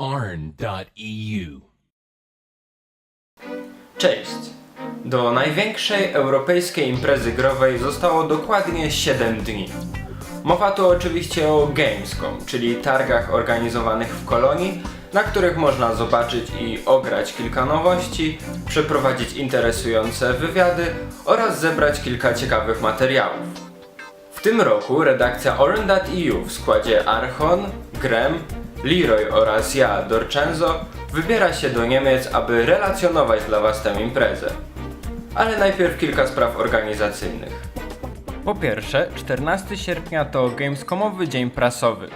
arn.eu. Cześć! Do największej europejskiej imprezy growej zostało dokładnie 7 dni. Mowa tu oczywiście o Gamescom, czyli targach organizowanych w Kolonii, na których można zobaczyć i ograć kilka nowości, przeprowadzić interesujące wywiady oraz zebrać kilka ciekawych materiałów. W tym roku redakcja Oren.eu w składzie Archon, Grem, Leroy oraz ja, Dorczenzo, wybiera się do Niemiec, aby relacjonować dla Was tę imprezę. Ale najpierw kilka spraw organizacyjnych. Po pierwsze, 14 sierpnia to Gamescomowy dzień prasowy.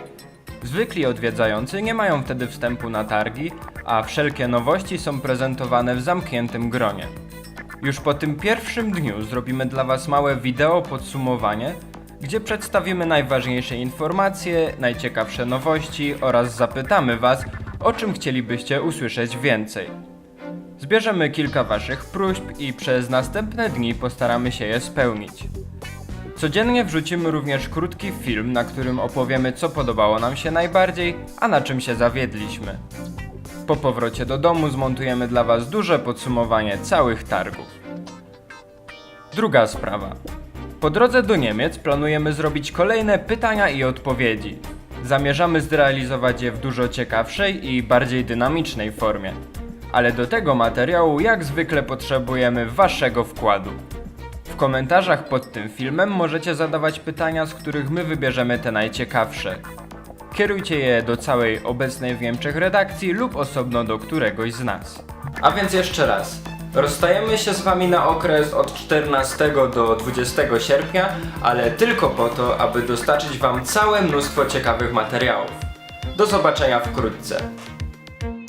Zwykli odwiedzający nie mają wtedy wstępu na targi, a wszelkie nowości są prezentowane w zamkniętym gronie. Już po tym pierwszym dniu zrobimy dla Was małe wideo podsumowanie, gdzie przedstawimy najważniejsze informacje, najciekawsze nowości oraz zapytamy Was, o czym chcielibyście usłyszeć więcej. Zbierzemy kilka Waszych próśb i przez następne dni postaramy się je spełnić. Codziennie wrzucimy również krótki film, na którym opowiemy, co podobało nam się najbardziej, a na czym się zawiedliśmy. Po powrocie do domu zmontujemy dla Was duże podsumowanie całych targów. Druga sprawa. Po drodze do Niemiec planujemy zrobić kolejne pytania i odpowiedzi. Zamierzamy zrealizować je w dużo ciekawszej i bardziej dynamicznej formie. Ale do tego materiału jak zwykle potrzebujemy Waszego wkładu. W komentarzach pod tym filmem możecie zadawać pytania, z których my wybierzemy te najciekawsze. Kierujcie je do całej obecnej w Niemczech redakcji lub osobno do któregoś z nas. A więc jeszcze raz. Rozstajemy się z Wami na okres od 14 do 20 sierpnia, ale tylko po to, aby dostarczyć Wam całe mnóstwo ciekawych materiałów. Do zobaczenia wkrótce.